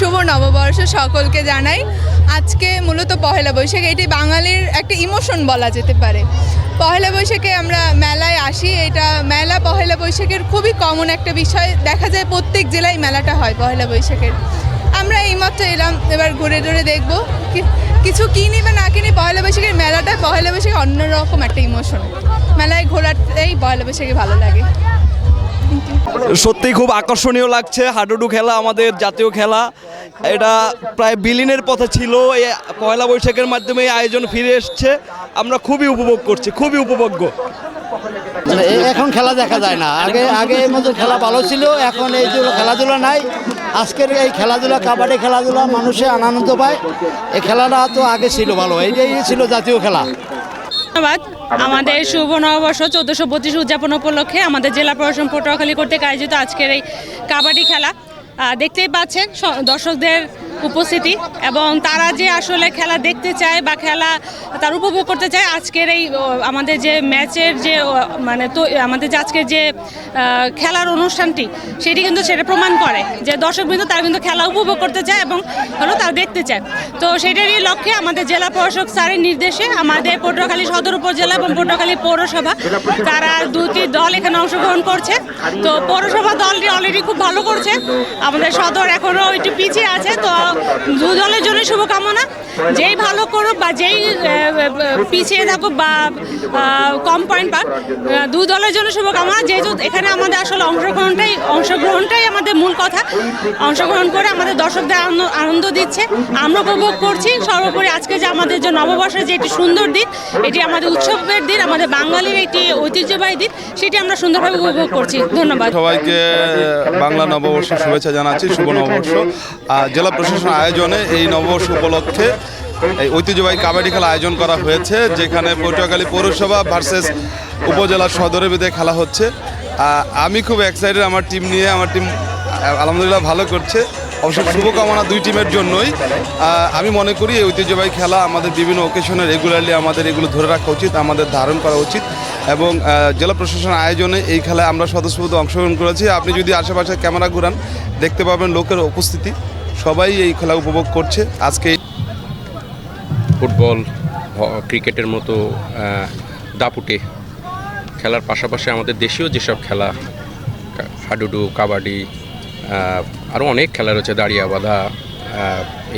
শুভ নববর্ষ সকলকে জানাই। আজকে মূলত পহেলা বৈশাখ, এটি বাঙালির একটা ইমোশন বলা যেতে পারে। পহেলা বৈশাখে আমরা মেলায় আসি, এটা মেলা পহেলা বৈশাখের খুবই কমন একটা বিষয়। দেখা যায় প্রত্যেক জেলায় মেলাটা হয় পহেলা বৈশাখের। আমরা এইমাত্র এলাম, এবার ঘুরে ঘুরে দেখব কিছু কিনি বা না কিনি পহেলা বৈশাখের মেলাটা পহেলা বৈশাখে অন্যরকম একটা ইমোশন। মেলায় ঘোরাতেই পহেলা বৈশাখে ভালো লাগে। সত্যিই খুব আকর্ষণীয় লাগছে হাডুডু খেলা আমাদের জাতীয় খেলা। এটা প্রায় বিলীনের পথে ছিল এই পয়লা বৈশাখের মাধ্যমে এই আয়োজন ফিরে এসছে। আমরা খুবই উপভোগ করছি খুবই উপভোগ্য। মানে এখন খেলা দেখা যায় না। আগে আগে এর মতো খেলা ভালো ছিল এখন এই যে খেলাধুলা নাই। আজকের এই খেলাধুলা কাবাডি খেলাধুলা মানুষে আনন্দ পায়। এই খেলাটা তো আগে ছিল ভালো এইটাই ছিল জাতীয় খেলা। ধন্যবাদ। আমাদের শুভ নববর্ষ চোদ্দশো পঁচিশ উদযাপন উপলক্ষে আমাদের জেলা প্রশাসন পটুয়াখালী কর্তৃক আয়োজিত আজকের এই কাবাডি খেলা। দেখতেই পাচ্ছেন স- দর্শকদের উপস্থিতি এবং তারা যে আসলে খেলা দেখতে চায় বা খেলা তার উপভোগ করতে চায়, আজকের এই আমাদের যে ম্যাচের যে মানে তো, আমাদের যে আজকের যে খেলার অনুষ্ঠানটি, সেটি কিন্তু সেটা প্রমাণ করে যে দর্শকবৃন্দ তারা কিন্তু খেলা উপভোগ করতে চায় এবং হলো তারা দেখতে চায়। তো সেটারই লক্ষ্যে আমাদের জেলা প্রশাসক স্যারের নির্দেশে আমাদের পটুয়াখালী সদর উপজেলা এবং পটুয়াখালী পৌরসভা, তারা দুটি দল এখানে অংশগ্রহণ করছে। তো পৌরসভা দলটি অলরেডি খুব ভালো করছে। আমাদের সদর এখনও একটু পিছিয়ে আছে, তো দু দলের জন্য শুভকামনা। যেই ভালো করুক বা যেই পিছিয়ে থাকুক বা কম পয়েন্ট পাক দু দলের জন্য শুভকামনা। যেহেতু এখানে আমাদের আসলে অংশগ্রহণটাই অংশগ্রহণটাই আমাদের মূল কথা। অংশগ্রহণ করে আমাদের দর্শকদের আনন্দ দিচ্ছে। আমরা উপভোগ করছি। সর্বোপরি আজকে যে আমাদের যে নববর্ষের যে একটি সুন্দর দিন, এটি আমাদের উৎসবের দিন, আমাদের বাঙালির একটি ঐতিহ্যবাহী দিন, সেটি আমরা সুন্দরভাবে উপভোগ করছি। ধন্যবাদ। সবাইকে, বাংলা নববর্ষের শুভেচ্ছা জানাচ্ছি। শুভ নববর্ষ। জেলা প্রশাসন আয়োজনে এই নববর্ষ উপলক্ষে এই ঐতিহ্যবাহী কাবাডি খেলা আয়োজন করা হয়েছে, যেখানে পটুয়াখালী পৌরসভা ভার্সেস উপজেলা সদরে বিদে খেলা হচ্ছে। আমি খুব এক্সাইটেড আমার টিম নিয়ে, আমার টিম আলহামদুলিল্লাহ ভালো করছে। অবশ্য শুভকামনা দুই টিমের জন্যই। আমি মনে করি এই ঐতিহ্যবাহী খেলা আমাদের বিভিন্ন ওকেশনে রেগুলারলি আমাদের এগুলো ধরে রাখা উচিত, আমাদের ধারণ করা উচিত এবং জেলা প্রশাসন আয়োজনে এই খেলায় আমরা সদস্যপদ অংশগ্রহণ করেছি। আপনি যদি আশেপাশে ক্যামেরা ঘুরান, দেখতে পাবেন লোকের উপস্থিতি। সবাই এই খেলা উপভোগ করছে। আজকে ফুটবল ক্রিকেটের মতো দাপুটে খেলার পাশাপাশি আমাদের দেশীয় যেসব খেলা হাডুডু, কাবাডি আরও অনেক খেলা রয়েছে, দাঁড়িয়া, বাঁধা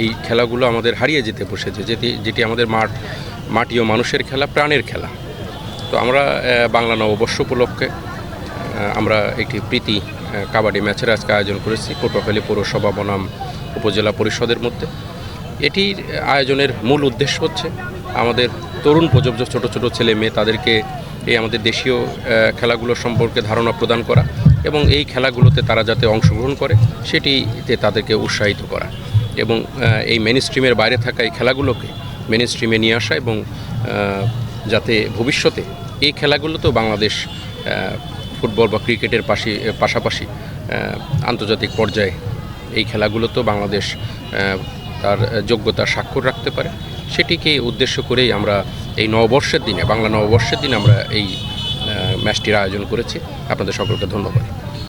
এই খেলাগুলো আমাদের হারিয়ে যেতে বসেছে। যেটি যেটি আমাদের মাঠ, মাটি ও মানুষের খেলা, প্রাণের খেলা। তো আমরা বাংলা নববর্ষ উপলক্ষে আমরা একটি প্রীতি কাবাডি ম্যাচের আজকে আয়োজন করেছি। পটুয়াখালী পৌরসভা বনাম উপজেলা পরিষদের মধ্যে। এটির আয়োজনের মূল উদ্দেশ্য হচ্ছে আমাদের তরুণ প্রযোজ্য ছোট ছোট ছেলে মেয়ে তাদেরকে এই আমাদের দেশীয় খেলাগুলো সম্পর্কে ধারণা প্রদান করা এবং এই খেলাগুলোতে তারা যাতে অংশগ্রহণ করে, সেটিতে তাদেরকে উৎসাহিত করা এবং এই মেন স্ট্রিমের বাইরে থাকা এই খেলাগুলোকে মেন স্ট্রিমে নিয়ে আসা এবং যাতে ভবিষ্যতে এই খেলাগুলোতেও বাংলাদেশ ফুটবল বা ক্রিকেটের পাশে, পাশাপাশি আন্তর্জাতিক পর্যায়ে এই খেলাগুলোতেও বাংলাদেশ তার যোগ্যতার স্বাক্ষর রাখতে পারে। সেটিকে উদ্দেশ্য করেই আমরা এই নববর্ষের দিনে, বাংলা নববর্ষের দিনে আমরা এই ম্যাচটির আয়োজন করেছি। আপনাদের সকলকে ধন্যবাদ।